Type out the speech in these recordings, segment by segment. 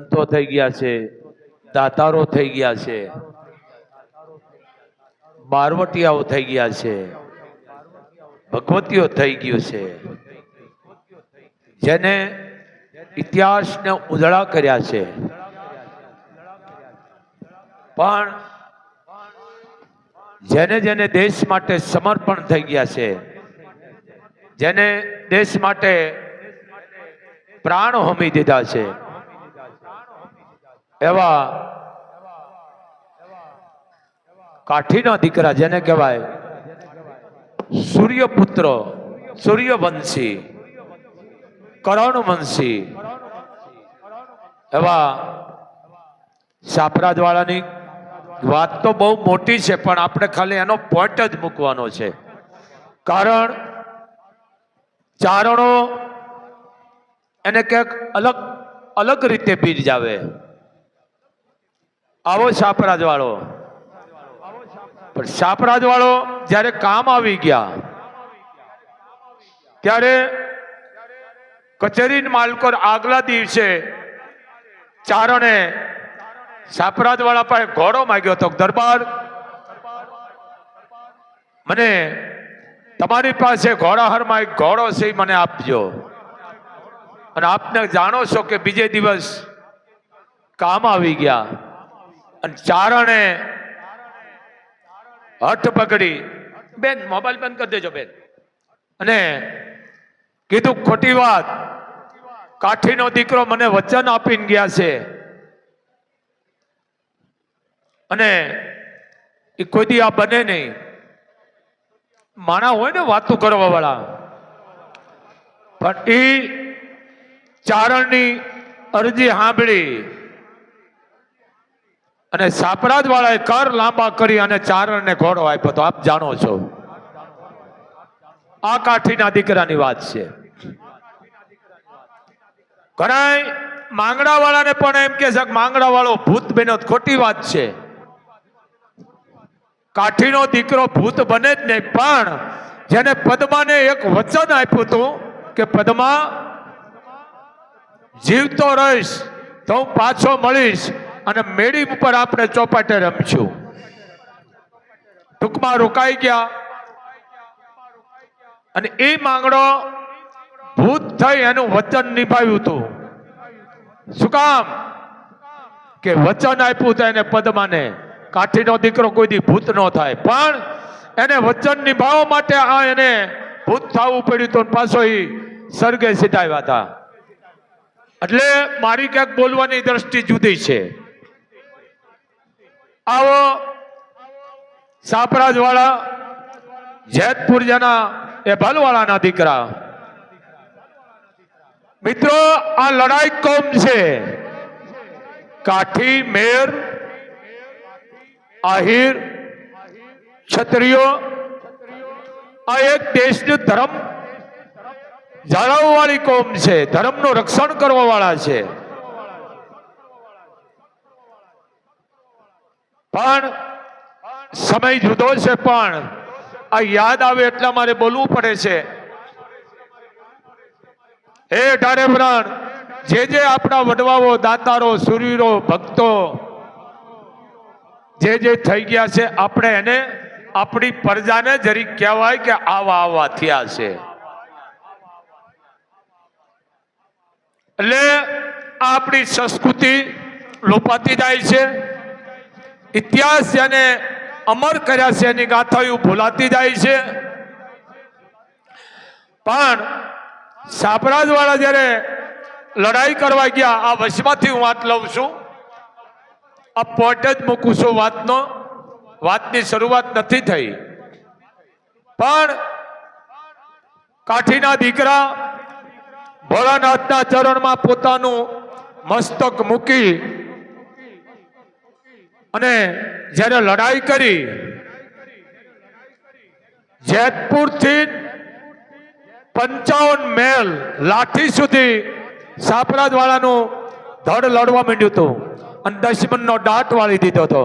સંતો થઈ ગયા છે, દાતારો થઈ ગયા છે, બારવટિયાઓ થઈ ગયા છે, ભગવતીઓ થઈ ગયું છે. જેને ઇતિહાસને ઉજળા કર્યા છે. પણ જેને જેને દેશ માટે સમર્પણ થઈ ગયા છે, જેને દેશ માટે પ્રાણ હોમી દીધા છે એવા કાઠીના દીકરા જેને કહેવાય સૂર્યપુત્ર, સૂર્યવંશી કરણવંશી એવા સાપરાજવાળાની વાત તો બહુ મોટી છે, પણ આપણે ખાલી એનો પોઈન્ટ જ મૂકવાનો છે. કારણ ચારણો એને ક્યાંક અલગ અલગ રીતે બીજ આવો સાપરાજ વાળો પણ સાપરાજ વાળો જ્યારે કામ આવી ગયા, ત્યારે કચેરી માલકોર આગલા દિવસે ચારણે સાપરાજ વાળા પાસે ઘોડો માંગ્યો હતો, દરબાર, મને તમારી પાસે ઘોડાહારમાં એક ઘોડો છે એ મને આપજો. અને આપને જાણો છો કે બીજે દિવસ કામ આવી ગયા. અને ચારણે હઠ પકડી. બેન, મોબાઈલ બંધ કરી દેજો બેન. અને કીધું, ખોટી વાત. કાઠીનો દીકરો મને વચન આપીને ગયા છે. અને એ કોઈ દી આ બને નહીં. માણા હોય ને વાતો કરવા વાળા પણ એ ચારણની અરજી સાંભળી. અને સાપરાજ વાળાએ કર લાંબા કરી અને ચારણને ઘોડો આપ્યો તો આપ જાણો છો. આ કાઠીના દીકરાની વાત છે. ઘણા માંગડા વાળાને પણ એમ કે છે માંગડા વાળો ભૂત બન્યો ખોટી વાત છે. કાઠીનો દીકરો ભૂત બને જ નહીં, પણ જેને પદ્માને એક વચન આપ્યું હતું કે પદ્મા, જીવતો રહીશ, તો હું પાછો મળીશ. અને મેળી ઉપર આપણે ચોપાટે રમશું. ટૂંકમાં રોકાઈ ગયા. અને એ માંગણો ભૂત થઈ એનું વચન નિભાવ્યું હતું. શું કામ? કે વચન આપ્યું હતું એને પદ્માને. કાઠીનો દીકરો કોઈ દી ભૂત ન થાય. પણ એને વચન નિભાવવા માટે આ એને ભૂત થવું પડ્યું હતું પાછો એ સર્ગે સીધાવ્યા હતા એટલે મારી ક્યાંક બોલવાની દ્રષ્ટિ જુદી છે. આવો. સાપરાજ વાળા જેતપુર જના એ ભલવાળાના દીકરા. મિત્રો, આ લડાઈ કોમ છે? કાઠી, મેર, આહિર, ક્ષત્રિયો, આ એક દેશનું ધર્મ જાળવવાળી કોમ છે. ધર્મનું રક્ષણ કરવા વાળા છે. પણ સમય જુદો છે, પણ આ યાદ આવે એટલા મારે બોલવું પડે છે. હે ઢારે પ્રાણ જે જે આપણા વડવાઓ, દાતારો, સુરીરો, ભક્તો, જે જે થઈ ગયા છે, આપણે એને આપણી પ્રજાને જરી કહેવાય કે આવા આવા થયા છે. એટલે આપણી સંસ્કૃતિ લોપાતી જાય છે. ઇતિહાસ જેને અમર કર્યા છે એની ગાથાઓ ભૂલાતી જાય છે. પણ સાપરાજ વાળા જ્યારે લડાઈ કરવા ગયા, આ વશમાંથી હું વાત લઉં છું. આ પોટ જ મૂકું છું વાતનો. વાતની શરૂઆત નથી થઈ. પણ કાઠીના દીકરા ભોળાનાથના ચરણમાં પોતાનું મસ્તક મૂકી અને જ્યારે લડાઈ કરી, જેતપુરથી પંચાવન મેલ લાઠી સુધી સાપરાજવાળાનું ધડ લડવા માંડ્યું હતું. અને દશમનનો દાંત વાળી દીધો હતો.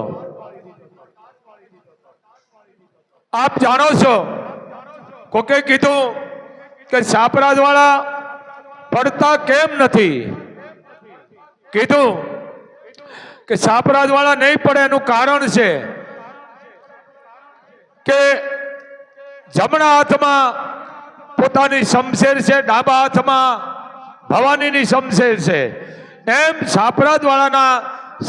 આપ જાણો છો, કોકે કીધું કે સાપરાજવાળા પડતા કેમ નથી? કીધું કે સાપરાજ વાળા નહીં પડે એનું કારણ છે કે જમણા હાથમાં પોતાની શમશેર છે, ડાબા હાથમાં ભવાનીની શમશેર છે. એમ સાપરાજ વાળાના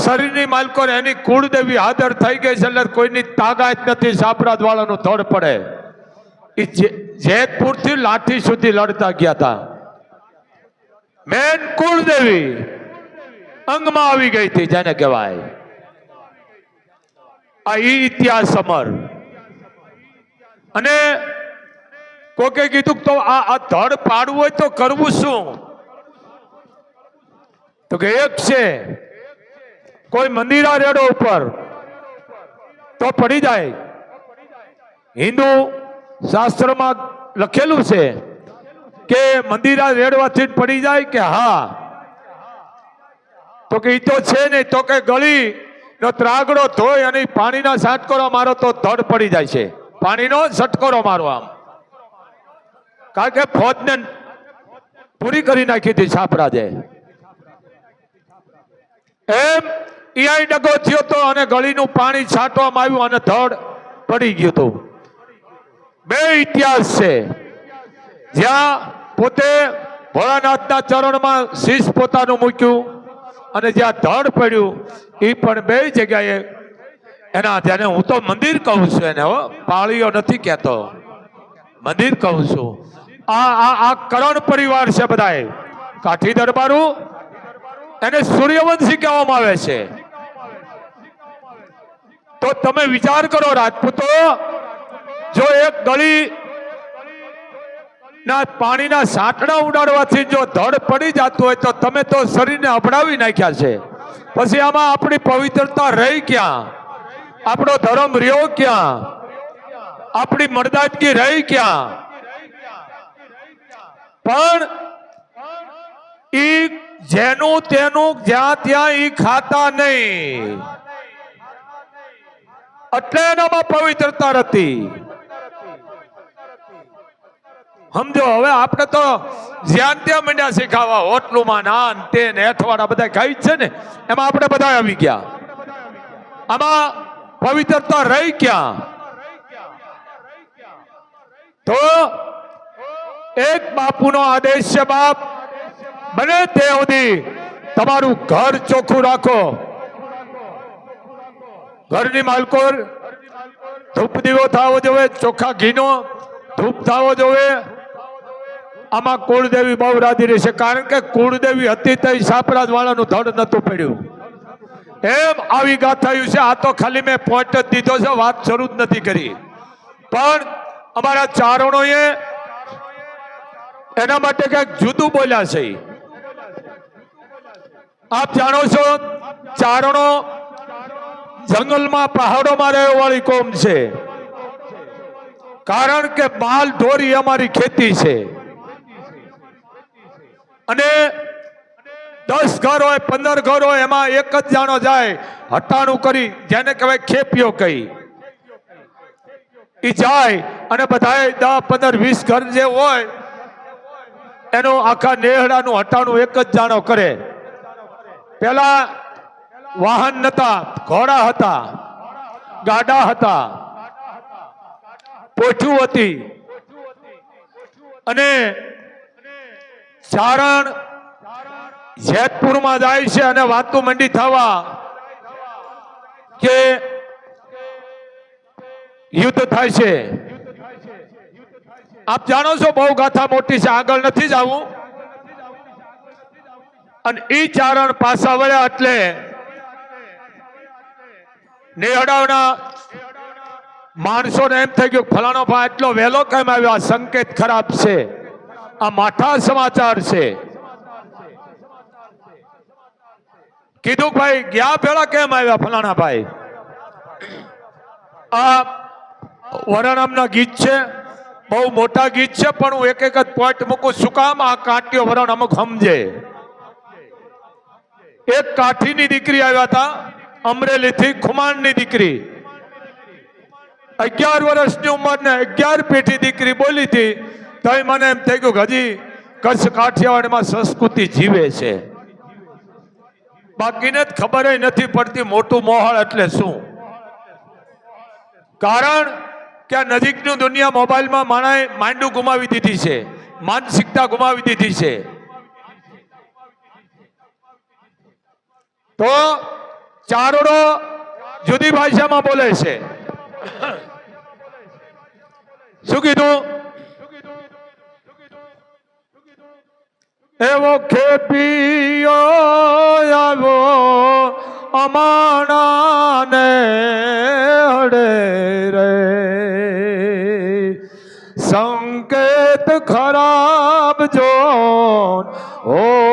શરીરની માલકો એની કુળદેવી હાજર થઈ ગઈ છે એટલે કોઈની તાકાત નથી સાપરાજ વાળાનું ધડ પડે. એ જેતપુરથી લાઠી સુધી લડતા ગયા હતા મેન કુળદેવી અંગમાં આવી ગઈ હતી, જેને કહેવાય આ ઇતિહાસ અમર અને કોકે કીધું તો આ આ ધડ પાડવું હોય તો કરવું શું? તો કે એક છે, કોઈ મંદિરા રેડો ઉપર, તો પડી જાય. હિન્દુ શાસ્ત્રમાં લખેલું છે કે મંદિરા રેડવાથી પડી જાય કે હા તો કે એ તો છે નહીં તો કે ગળી નો ત્રાગડો ધોઈ અને પાણીના સાટકોરો મારો તો ધડ પડી જાય છે. પાણીનો સટકોરો મારો આમ. કારણ કે ફોજને પૂરી કરી નાખી હતી છાપરાજે. એમ ઈઆઈ ડગો થયો તો અને ગળીનું પાણી છાંટવામાં આવ્યું અને ધડ પડી ગયું હતું. બે ઇતિહાસ છે. જ્યાં પોતે ભોળાનાથના ચરણમાં શીશ પોતાનું મૂક્યું. અને જ્યાં ધડ પડ્યું એ પણ બે જગ્યાએ એના તેને હું તો મંદિર કહું છું એને હો, પાળીઓ નથી કહેતો. મંદિર કહું છું. આ આ આ કરણ પરિવાર છે બધાએ. કાઠી દરબારું એને સૂર્યવંશી કહેવામાં આવે છે. તો તમે વિચાર કરો રાજપૂતો, જો એક ગળી ના પાણીના સાંટડા ઉડાડવાથી જો ધડ પડી જતું હોય તો તમે તો શરીરને અભડાવી નાખ્યા છે. પછી આમાં આપણી પવિત્રતા રહી ક્યાં? આપણો ધર્મ રહ્યો ક્યાં? આપણી મર્દાદગી રહી ક્યાં? પણ ઈ જેનું તેનું જ્યાં ત્યાં ઈ ખાતા નહીં. એટલે એનામાં પવિત્રતા હતી સમજો, હવે આપણે તો જ્યાં ત્યાં મંડ્યા શીખાવા, હોટલુમાં નાન તે ને અઠવાડા બધા ખાઈ છે ને, એમાં આપણે બધા આવી ગયા. આમાં પવિત્રતા રહી ક્યાં? તો એક બાપુનો આદેશ છે, બાપ, બને તે સુધી તમારું ઘર ચોખ્ખું રાખો. ઘરની માલકોર ધૂપ દીવો થવો જોવે, ચોખ્ખા ઘીનો ધૂપ થવો જોઈએ આમાં કુળદેવી બહુ રાજી રહેશે. કારણ કે કુળદેવી હતી તો સાપરાજ વાળાનું ધડ નતું પડ્યું. એમ આવી ગાથાયું છે. આ તો ખાલી મેં પોઈન્ટ જ દીધો છે. વાત શરૂ જ નથી કરી. પણ અમારા ચારણોએ એના માટે કંઈક જુદું બોલ્યા છે. આપ જાણો છો, ચારણો જંગલમાં પહાડોમાં રહેવા વાળી કોમ છે. કારણ કે માલ ઢોરી અમારી ખેતી છે. અને દસ ઘર હોય, પંદર ઘર હોય, એમાં એક જ જાણો જાય. હટાણું કરી, જેને કહેવાય ખેપીઓ કહી. એ જાય અને બધાએ દસ, પંદર, વીસ ઘર જે હોય, એનું આખા નેહડાનું હટાણું એક જ જાણો કરે. પેલા વાહન નતા, ઘોડા હતા, ગાડા હતા, પોઠું હતી. અને ચારણ જેતપુરમાં જાય છે અને વાતું મંડી થવા કે યુદ્ધ થાય છે. આપ જાણો છો બહુ ગાથા મોટી છે, આગળ નથી જવું. અને ઈ ચારણ પાછા વળ્યા એટલે નેહડાવના માણસોને એમ થઈ ગયું, ફલાણો ભાઈ એટલો વહેલો કેમ આવ્યો? આ સંકેત ખરાબ છે. આ માઠા સમાચાર છે. કીધું ભાઈ, ગયા પેલા કેમ આવ્યા ફલાણા ભાઈ? આ વરણામના ગીત છે, બહુ મોટા ગીત છે, પણ હું એક એક જ પોઈન્ટ મૂકું શું કામ આ કાંટીઓ વરણ અમુક સમજે? એક કાઠીની દીકરી આવ્યા હતા, અમરેલીથી ખુમાણની દીકરી. અગિયાર વર્ષની ઉંમરને અગિયાર પેઢી દીકરી બોલી હતી. તોય મને એમ થઈ ગયું કે હજી કચ્છ કાઠિયાવાડમાં સંસ્કૃતિ જીવે છે. બાકીને જ ખબર નથી પડતી મોટું મોહળ એટલે શું. કારણ કે આ નજીકની દુનિયા મોબાઈલમાં માણાએ માંડું ગુમાવી દીધી છે, માનસિકતા ગુમાવી દીધી છે. તો ચારોડો જુદી ભાષામાં બોલે છે. શું કીધું? એવો ખેપીયો અમાણાને હડે રે. સંકેત ખરાબ જોન ઓય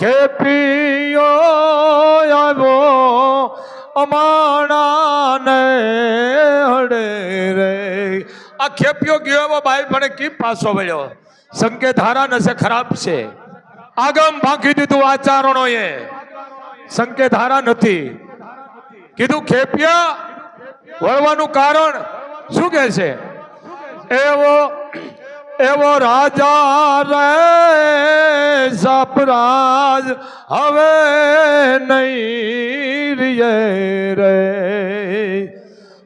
ખેપીયો આ ખેપિયો ગયો એવો બાઈ પણ કી પાછો વળ્યો? સંકેત હારા નશે ખરાબ છે. આગમ ભાંકી દીધું આચારણોએ સંકેત હારા નથી. કીધું ખેપિયા, વળવાનું કારણ શું કે છે? એવો એવો રાજા રે, સપરાજ હવે નહીં રે.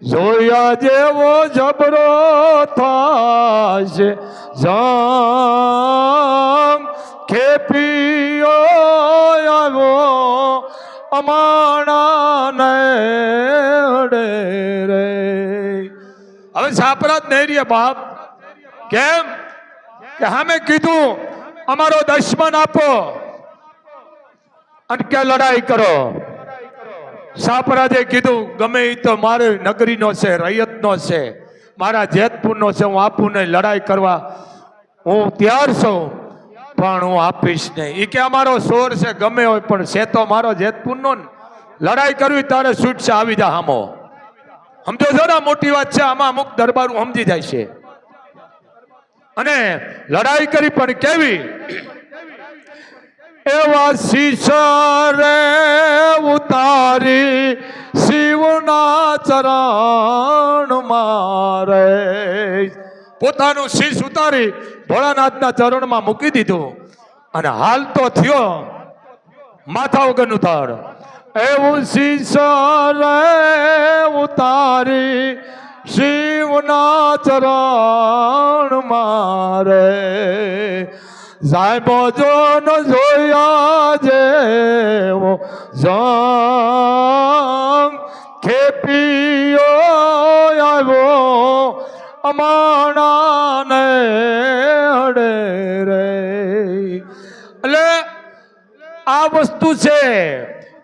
જોયા જેવો જબરો થાશે. જામ ખેપીઓ આવો અમાણાને અડે રે. હવે સાપરાત નહીં રે બાપ. કેમ? કે અમે કીધું, અમારો દશમન આપો. અને કે લડાઈ કરો. સાપરાજે કીધું, ગમે એ તો મારે નગરીનો છે, રૈયતનો છે. મારા જેતપુરનો છે, હું આપું નહીં લડાઈ કરવા હું તૈયાર છું, પણ હું આપીશ નહીં. એ કે, અમારો સોર છે, ગમે હોય, પણ છે તો મારો જેતપુરનો લડાઈ કરવી, તારે છૂટશે આવી જા હામો. સમજો છો ને મોટી વાત છે, આમાં અમુક દરબારું સમજી જાય છે. અને લડાઈ કરી, પણ કેવી? એવા શીશા રે ઉતારી શિવના ચરણ મારે. પોતાનું શીશ ઉતારી ભોળાનાથના ચરણમાં મૂકી દીધું. અને હાલ તો થયો. માથા વગરનું થડ એવું શીશ રે ઉતારી શિવના ચરણ મારે. સાહેબો જો ન જોયા જેવો જંગ ખેપીઓ આવ્યો અમાણાને અડે રે. એટલે આ વસ્તુ છે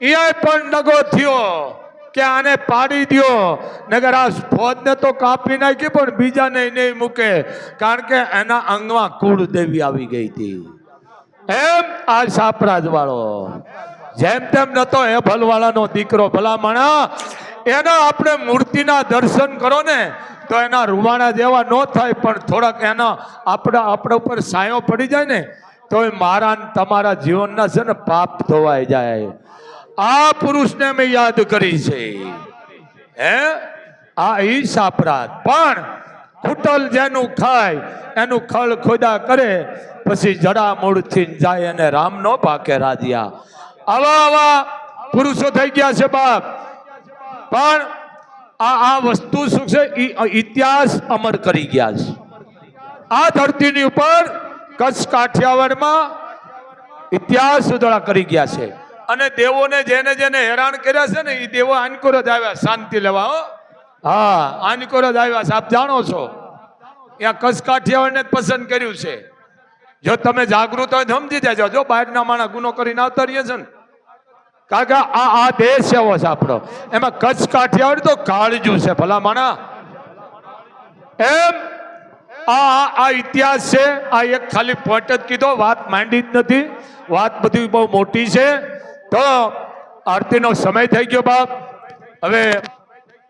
એ પણ નગો થયો. કે આને પાડી દ્યો? નગર આ ફોજને તો કાપી નાખી, પણ બીજાને નહીં મૂકે. કારણ કે એના અંગમાં કુળ દેવી આવી ગઈ હતી. એમ આ સાપરાજ વાળો જેમ તેમ નતો એ ભલવાળાનો દીકરો. ભલામણા, એના આપણે મૂર્તિના દર્શન કરો ને, તો એના રૂવાણા જેવા ન થાય, પણ થોડાક એના આપણા આપણા ઉપર સાયો પડી જાય ને, તો એ મારા તમારા જીવનના છે ને પાપ ધોવાઈ જાય. આ પુરુષને મેં યાદ કરી છે. હે? આ ઈ સાપરાત પણ કુટલ જેનું ખાય, એનું ખળ ખોદા કરે, પછી જડા મૂળથી જાય અને રામ નો પાકે રાજીયા આવા આવા પુરુષો થઈ ગયા છે બાપ. પણ આ આ વસ્તુ શું છે? ઇતિહાસ અમર કરી ગયા છે. આ ધરતીની ઉપર કચ્છ કાઠિયાવાડમાં ઇતિહાસ ઉદળા કરી ગયા છે. અને દેવોને જેને જેને હેરાન કર્યા છે ને એ દેવો આનકોર જ આવ્યા શાંતિ લેવા હો. હા. આનકોર જ આવ્યા છે આપ જાણો છો. ત્યાં કસકાઠિયાવાડને જ પસંદ કર્યું છે. જો તમે જાગૃત હોય સમજી જાજો જો બહારના માણસ ગુનો કરીને આવતા રહીએ છે ને. કારણ કે આ આ દેશ એવો છે આપણો. એમાં કચ્છ કાઠિયાવાડ તો કાળજું છે ભલા માણા. એમ આ આ- આ ઇતિહાસ છે આ એક ખાલી પોઈન્ટ જ કીધો વાત માંડી જ નથી. વાત બધી બહુ મોટી છે. તો આરતીનો સમય થઈ ગયો બાપ. હવે